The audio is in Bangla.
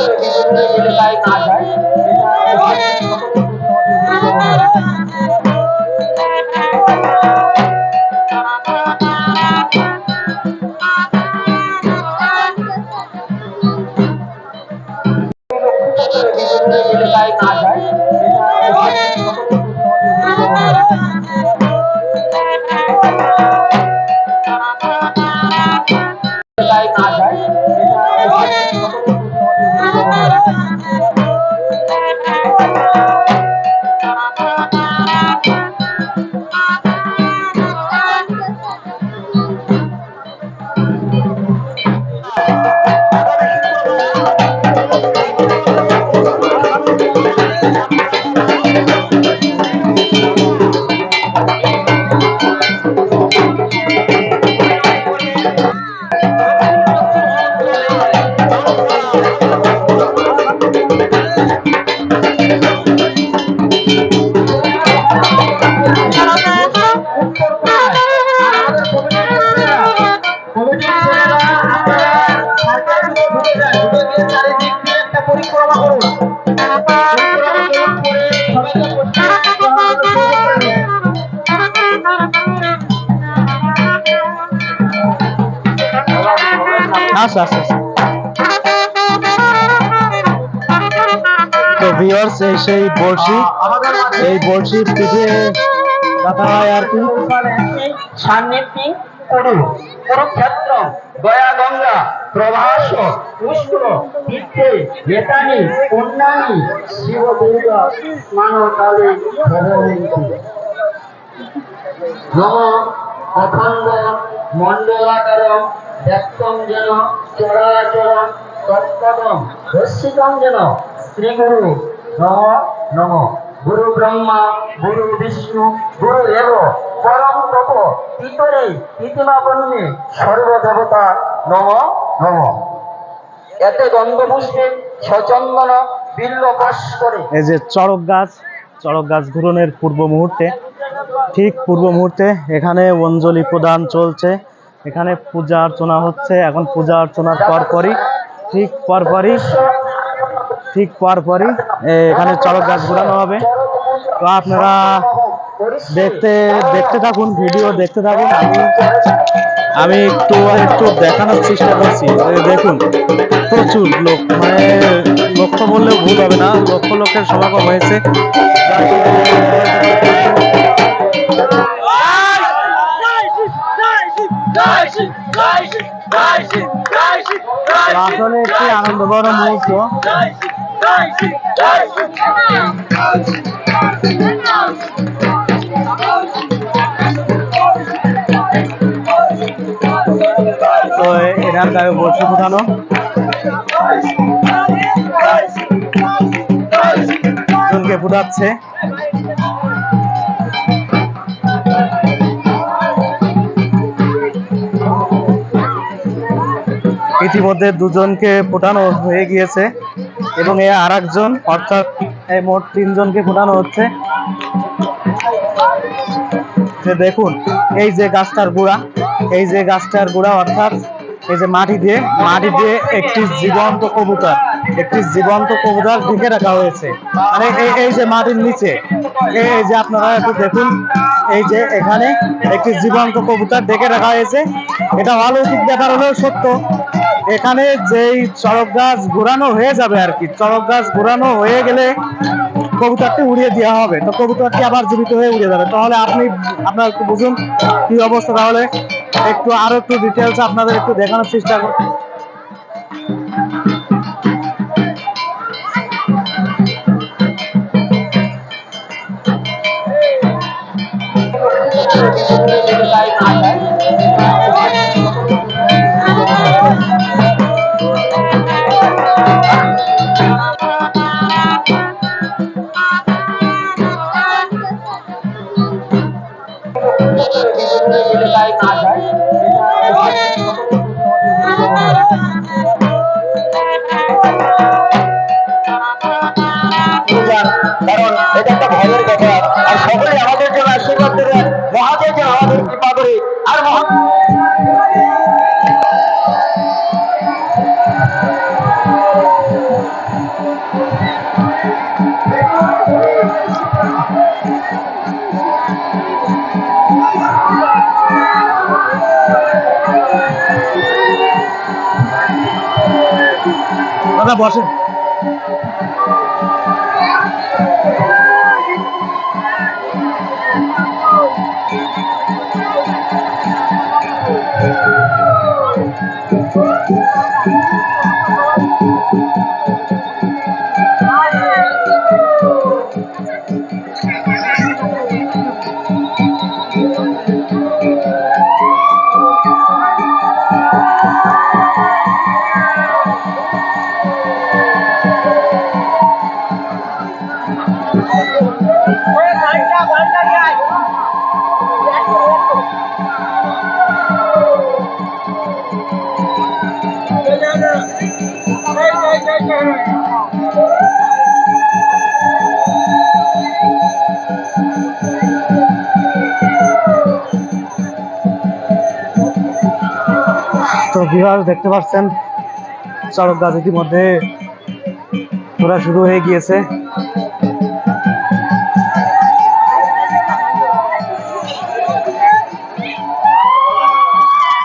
এলাকায় না যায় এলাকায় চারিদিক দিয়ে একটা পরিক্রমা করুন আচ্ছা। তো ভিউয়ার্স এই সেই বড়শি এই বড়শির পিঠে রাখা হয় আর কি সান্নিধ্যি করু কুরুক্ষেত্র দয়া, গঙ্গা প্রভাস পুষ্প তীর্থে নেতানি কন্যানি শিব দুর্গা মানকালী নম অখণ্ড ব্যক্তম যেন তৎপদম যেন শ্রীগুরু। নম নম। গুরু ব্রহ্মা, গুরু বিষ্ণু, গুরু এব পরম তপ, পিতরে ইতিমাপন্নে সর্বদেবতা, নম নম। এতে গন্ধপুষ্পে সচন্দন বিল্ল করে। এই যে চড়ক গাছ চড়ক গাছ ঘুরনের পূর্ব মুহূর্তে, ঠিক পূর্ব মুহূর্তে এখানে অঞ্জলি প্রদান চলছে। এখানে পূজা অর্চনা হচ্ছে, এখন পূজা অর্চনার পরপরই ঠিক পরপরই ঠিক পরপরই এখানে চড়ক গাছ ঘুরানো হবে। তো আপনারা দেখতে দেখতে থাকুন, ভিডিও দেখতে থাকুন। আমি একটু একটু দেখানোর চেষ্টা করছি। দেখুন, প্রচুর লোক। মানে লক্ষ্য বললেও ভুল হবে না। লক্ষ লোকের সমাগম হয়েছে। আনন্দবড় মুহূর্ত তো এনার গায়ে বসে ফুটানো জনকে ফুটাচ্ছে ইতিমধ্যে দুজনকে ফোটানো হয়ে গিয়েছে এবং এ আর একজন অর্থাৎ মোট তিনজনকে ফোটানো হচ্ছে। দেখুন, এই যে গাছটার গুড়া, এই যে গাছটার গুড়া, অর্থাৎ এই যে মাটি দিয়ে মাটি দিয়ে একটি জীবন্ত কবুতর। একটি জীবন্ত কবুতর ঢেকে রাখা হয়েছে। মানে এই যে মাটির নিচে, এই যে আপনারা একটু দেখুন, এই যে এখানে একটি জীবন্ত কবুতর ডেকে রাখা হয়েছে। এটা অলৌকিক ব্যাপার হলেও সত্য। এখানে যেই চড়ক গাছ ঘোরানো হয়ে যাবে আর কি, চড়ক গাছ ঘোরানো হয়ে গেলে কবুতরটি উড়িয়ে দেওয়া হবে। তো কবুতরটি আবার জীবিত হয়ে উড়ে যাবে। তাহলে আপনি আপনার একটু বুঝুন কি অবস্থা তাহলে। একটু আরও একটু ডিটেলস আপনাদের একটু দেখানোর চেষ্টা করুন। এলাকায় না যায় কারণ এটা একটা ভয়ের ব্যাপার আর সকলে আমাদের জন্য আশীর্বাদ দেবেন। মহাদেব যেন আমাদের কৃপা করে। আর মহা দাদা বসেন তো বিহার দেখতে পাচ্ছেন চড়ক গাছ ইতিমধ্যে ঘোরা শুরু হয়ে গিয়েছে।